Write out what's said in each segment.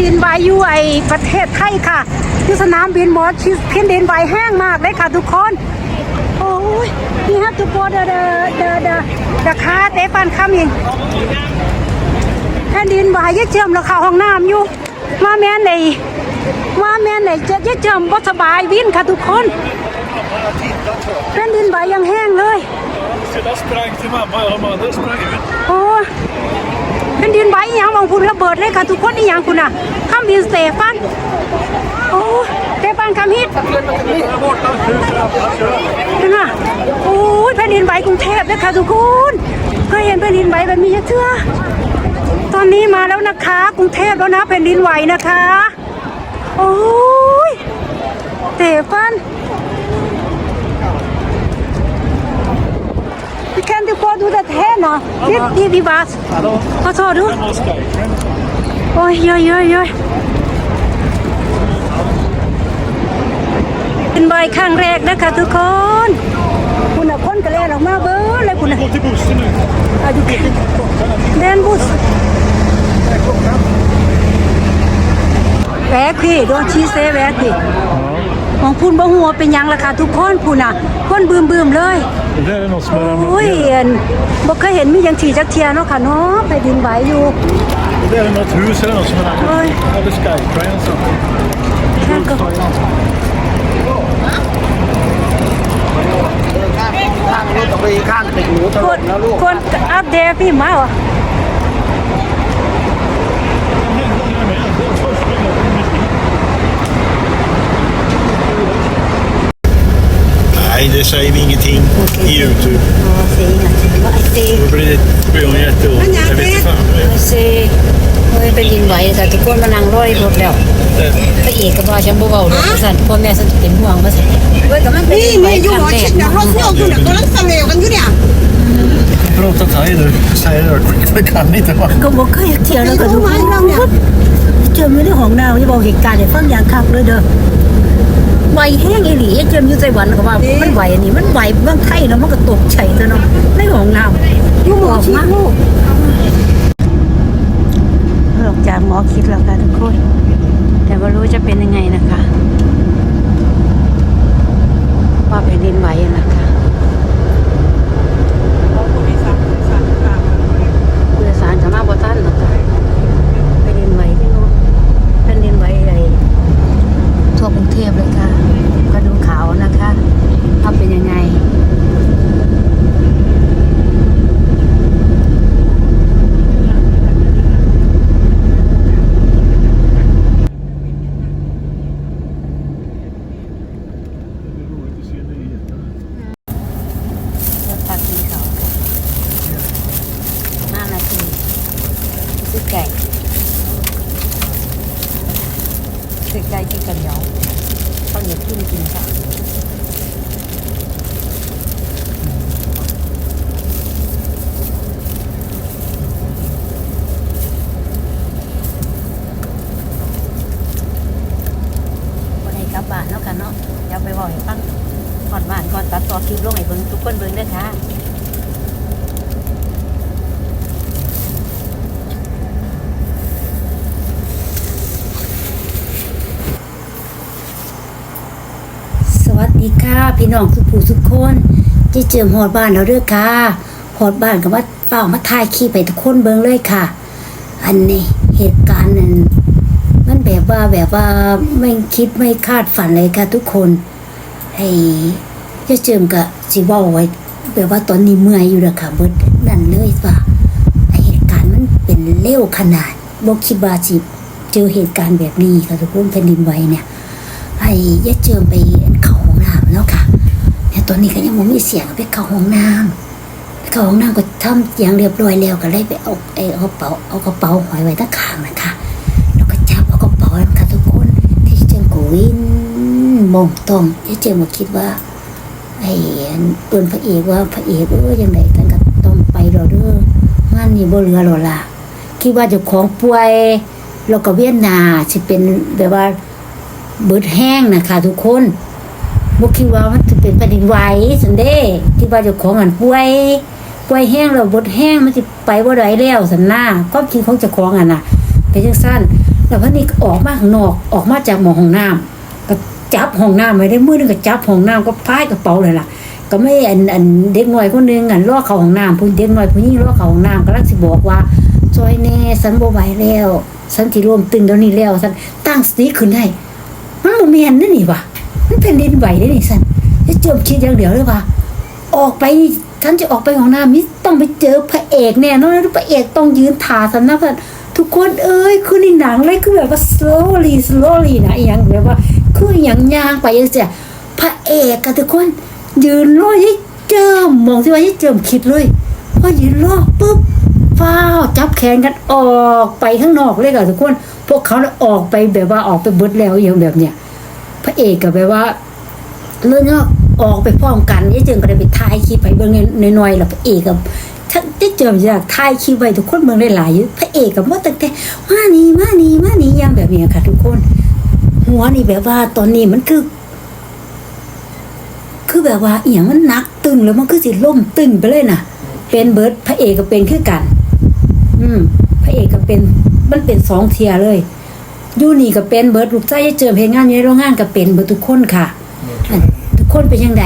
ดินไหวอยู่ไอประเทศไทยค่ะที่สนามบินหมอชิสแผ่นดินไหวแห้งมากเลยค่ะทุกคนโอ้ยนี่ฮะทุกคนเดอเดอเดอเดอราคาเตฟันคำเองแผ่นดินไหวยังเจิมราคาห้องน้ำอยู่ว่าแม่นไหนว่าแม่นไหนจะยังเจิมบ่สบายวินค่ะทุกคนแผ่นดินไหวยังแห้งเลย Så där sprang till mamma och de andra sprang ut. เป็นดินไหวอย่างบางพุนระเบิดเลยค่ะทุกคนอีหยังคุณน่ะข้ามบินสเตฟันโอ้เตฟันคำฮิต Där borta, huset ramlade, kör. นะโอ้ยแผ่นดินไหวกรุงเทพเลยค่ะทุกคนเคยเห็นแผ่นดินไหวแบบนี้เชื่อตอนนี้มาแล้วนะคะ กรุงเทพแล้วนะแผ่นดินไหวนะคะ โอ้ยเตฟัน do that hair now. This TV bus. Hallå? ขอโทษดู Vem har Skype? โอ้ยเยอะเยอะเยอะเป็นใบครั้งแรกนะคะทุกคน คุณน่ะคนกระแลนออกมาเบ้อเลยคุณน่ะ Gå till bussen nu. อายุเดนบุสแวะขี้โดนชี้เซแวะขี้ ของพูนบ่หัวเป็นหยังล่ะค่ะทุกคนพูนน่ะคนบืมบืมๆเลย Det där är något som har โอ้ย ramlat ner. เอ็นบ่เคยเห็นมีหยังถีจักเทียเนาะค่ะเนาะไปดินไหวอยู่ Det där är något hus eller något som har ramlat Oj. ner. Eller Skype eller sånt. แค่ก็ ข้างรถตรงไปข้างติดหนูตลคอดนนะลูก คนอัปเดตพี่มาเหรอ säger vi ingenting i Youtube. อ๋อสิงอะไอซี Då blir det spion jätteont. Jag vet inte fan. ไอซีเฮ้ยเป็นดินไหวแต่ทุกคนมานั่งร้อยรถแล้วพระเอกก็ว่าฉันบ่เว้าดอกสั่นพ่อแม่ฉันเป็นห่วงว่าซั่นเว้ยก็มันเป็นนี่ดินไหวนี่อยู่ครั้หังวแรชิกดเนี่ยเนาะรถที่ออกอยู่เนี่ยกำลังเสลวกันอยู่เนี่ย Prata thai nu. Säger det quick, för det kan inte vara. ก็บ่เคยเที่ยวแล้วก็ทุกคนเจออยู่ในห้องน้ำอย่าบอกเหตุการณ์ให้ฟังอย่างคักเลยเด้อ ไหวแห้งอีหลีเจออยู่ไต้หวันก็ว่ามันไหวอันนี้มันไหวเมืองไทยแล้วมันก็ตกใจซะเนาะในห้องน้ำอยู่หัวชิดมาลูก ออกจากหมอคิดแล้วค่ะทุกคน แต่ว่ารู้จะเป็นยังไงนะคะ ว่าแผ่นดินไหวอะนะคะผู้โดยสารจะมาบ่ทันหรอกค่ะแผ่นดินไหวพี่น้องแผ่นดินไหวใหญ่ทั่วกรุงเทพเลยค่ะก็ดูข่าวนะคะว่าเป็นยังไง รถตัดกินเขาค่ะห้านาทีซื้อไก่ ซื้อไก่กินกันเหนียวข้าวเหนียวขึ้นกินค่ะวันนี้กลับบ้านเนาะค่ะเนาะเดี๋ยวไปบอกให้ฟังก่อนบ้านก่อนตัดต่อคลิปลงให้เบิ่งทุกคนเบิ่งเด้อค่ะ ดีค่ะ พี่น้องทุกผู้ทุกคนที่เจอหอดบ้านเราเด้อค่ะหอดบ้านกับว่าเป้ามาถ่ายคลิปไปทุกคนเบิ่งเลยค่ะ อันนี้เหตุการณ์นั้นมันแบบว่าแบบว่าไม่คิดไม่คาดฝันเลยค่ะ ทุกคนไอ้เจะเจิมกับสิเว่าไว้แบบว่าตอนนี้เมื่อยอยู่ล้วค่ะเบิดนั่นเลยว่าเหตุการณ์มันเป็นเร็วขนาดบ่คิดว่าสิเจอเหตุการณ์แบบนี้ค่ะทุกคนแผ่นดินไหวเนี่ยไอ้ยะเจิมไปเข้าห้องน้ำแล้วค่ะ นี้ก็ยังม่มีเสียงไปเข้าห้องน้ำไปเข้าห้องน้ำก็ทำอย่างเรียบร้อยแล้วก็เลยไปเอาไอ้เอากระเป๋าเอากระเป๋าหอยไว้ตั้งขางนะคะแล้วก็จับเอากระเป๋าแล้วค่ะทุกคนที่เจิมก็วิ่งมองตรงยะเจิมาคิดว่าไอ้อันเปิ้นพระเอกว่าพระเอกเออยังไงกันก็ต้องไปรอเด้องานนี้บ่เหลือหรอล่ะคิดว่าจ้าของป่วยแล้วก็เวียนนาสิเป็นแบบว่าเบิดแห้งนะคะทุกคนบกคิดว่ามัน เป็นแผ่นดินไหวสันเด้ที่ว่าเจ้าของอันป่วยป่วยแห้งแล้วเบดแห้งมันจะไปบ่ได้แล้วสันหน้าก็คิดของเจ้าของอันน่ะเป็นจังสั้นแล้ววันนี้ออกมาข้างนอกออกมาจากหมอห้องน้ำก็จับห้องน้ำไว้ได้มือนึงก็จับห้องน้ำก็พายกระเป๋าเลยล่ะก็ไม่อันอันเด็กน้อยคนหนึงอันล่อเขาห้องน้ำผู้เด็กน้อยผู้หญิงล่อเขาห้องน้ำก็ลังสิบอกว่าซอยแน่ฉันบ่ไหวแล้วฉันสิรวมตึงเดี๋ยวนี้แล้วฉันตั้งสติขึ้นได้มันบ่แม่นนั่นนี่วะมันเป็นดินไหวได้นี่สัน จะจมคิดอย่างเดียวเลยว่าออกไปนี่ฉันจะออกไปของน้ำนี่ต้องไปเจอพระเอกแน่นอนแล้พระเอกต้องยืนถ่าสันนะเพื่อนทุกคนเอ้ยคือในหนังเลยคือแบบว่า slowly slowly นะอย่างแบบว่าคืออย่างยางไปยังเสียพระเอกอะทุกคน ยืนรอให้เจิมมองที่ว่าให้เจิมคิดเลยพอยืนรอปุ๊บฟ้าวจับแขนกันออกไปข้างนอกเลยค่ะทุกคน พวกเขาน่ะออกไปแบบว่าออกไปเบิดแล้วอย่างแบบเนี้ยพระเอกกับแบบว่าเรื่องเนาะ ออกไปพร้อมกันยี่เจิงก็ได้ไปถ่ายคลิปไปเบิ่งน้อยๆแล้วพระเอกกับถ้าได้เจออยากถ่ายคลิปไว้ทุกคนเบิ่งได้หลายอยู่พระเอกกับว่าตั้งแต่มานี่มานี่มานี่ย่างแบบนี้ค่ะทุกคน หัวนี่แบบว่าตอนนี้มันคือ คือแบบว่าเอียงมันหนักตึงแล้วมันคือสิล่มตึงไปเลยน่ะเป็นเบิร์ดพระเอกก็เป็นคือกัน อืม พระเอกก็เป็น มันเป็นสองเทียเลยยูนี่ก็เป็นเบิร์ดลูกใจยายเจิมเพลงงานอยู่ในโรงงานก็เป็นเบิร์ดทุกคนค่ะ คนเป็นยังไง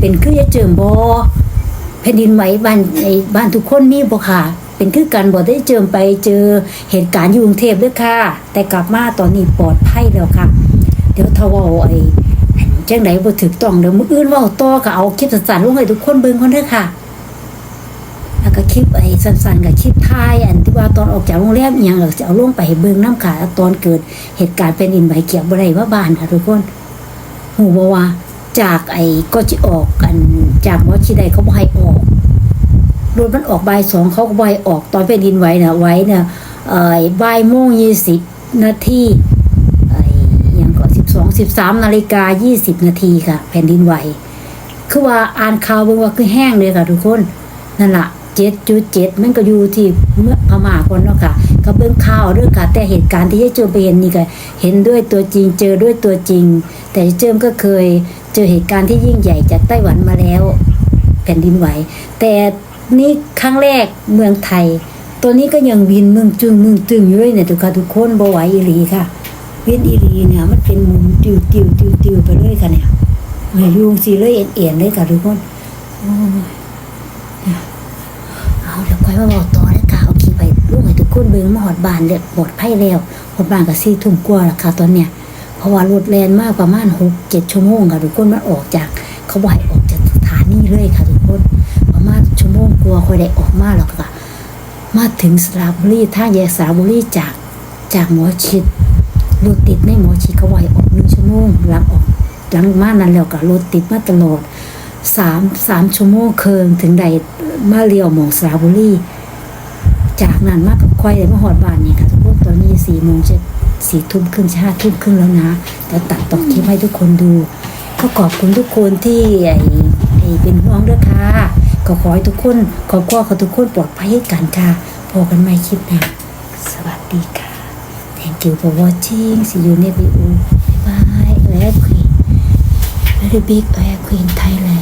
เป็นคือยายเจิมบอแผ่นดินไหวบ้านในบ้านทุกคนมีบ่ค่ะ เป็นคือกันบ่ได้เจิมไปเจอเหตุการณ์อยู่กรุงเทพด้วยค่ะ แต่กลับมาตอนนี้ปลอดภัยแล้วค่ะ เดี๋ยวทว่าไอ้จังไดบ่ถูกต้องเดี๋ยวมื้ออื่นว้าต่อก็เอาคลิปสั้นๆลงให้ทุกคนเบิ่งคนเด้อค่ะแล้วก็คลิปไอ้สั้นๆกับคลิปท้ายอันที่ว่าตอนออกจากโรงแรมอหยังเราจะเอาลงไปให้เบิ่งน้ำขาตอนเกิดเหตุการณ์เป็นอินไหวเกี่ยวบ่ได้ว่าบ้านค่ะทุกคนหูบ่ว่า จากไอ้ก็จิออกกัน จากมอชีใดเขาบ่ให้ออกรถมันออกบ่ายสองเขาก็บ่ให้ออกตอนเป็นดินไหวน่ะไว้น่ะเอ่อบ่ายโมงยี่สิบนาทีไอ้ยังก็สิบสองสิบสามนาฬิกายี่สิบนาทีค่ะ แผ่นดินไหวคือว่าอ่านข่าวเบิ่งว่าคือแห้งเลยค่ะ ทุกคนนั่นละเจ็ดจุดเจ็ดมันก็อยู่ที่เมื่อพม่าคนเนาะค่ะ ก็เบิ่งข่าวเรื่องค่ะ แต่เหตุการณ์ที่ยายเจิมไปเห็นนี่ก็เห็นด้วยตัวจริงเจอด้วยตัวจริง แต่ยายเจิมก็เคยเจอเหตุการณ์ที่ยิ่งใหญ่จากไต้หวันมาแล้ว แผ่นดินไหว แต่นี่ครั้งแรกเมืองไทย ตัวนี้ก็ยังวินเมืองจึงเมืองจึงอยู่เลยเนี่ยทุกค่ะทุกคนบ่ไหวอีหลีค่ะเวินอีหลีเนี่ยมันเป็นหมุนติวติวติวติวไปเลยค่ะเนี่ยไม่ยุ่งสิเลยเอ็นเอ็นเลยค่ะทุกคนโอ้ยเอาเดี๋ยวค่อยมาบอกต่อ ลูกให้ทุกคนเบิ่งมาหอดบานเรียบปลอดภัยแล้วหอดบานกับซี่ทุ่มกว่าแล้วค่ะตอนเนี้ยเพราะว่ารถแลนมากประมาณหกเจ็ดชั่วโมงค่ะทุกคนมันออกจาก เขาบ่อยออกจากสถานีเลยค่ะทุกคนประมาณชั่วโมงกว่าค่อยได้ออกมาแล้วก็มาถึงสระบุรีท่าแยกสระบุรีจากจากหมอชิดรถติดในหมอชิดเขาบ่อยออกหนึ่งชั่วโมงหลังออกหลังมานั้นแล้วก็รถติดมาตลอดสามสามชั่วโมงเคิงถึงใดมาเลียวหมองสระบุรี จากนั้นมากกับควายเลยมาหอดบ้านนี่ค่ะทุกคนตอนนี้สี่โมงจะสี่ทุ่มครึ่งห้าทุ่มครึ่งแล้วนะแต่ตัดต่อคลิปให้ทุกคนดู ก็ขอบคุณทุกคนที่ไอ้ไอ้เป็นห่วงด้วยค่ะก็ขอให้ทุกคนขอบคุณขอทุกคนปลอดภัยกันค่ะพบกันใหม่คลิปหน้าสวัสดีค่ะ thank you for watching see you next video bye bye Air Queen very big Air Queen Thailand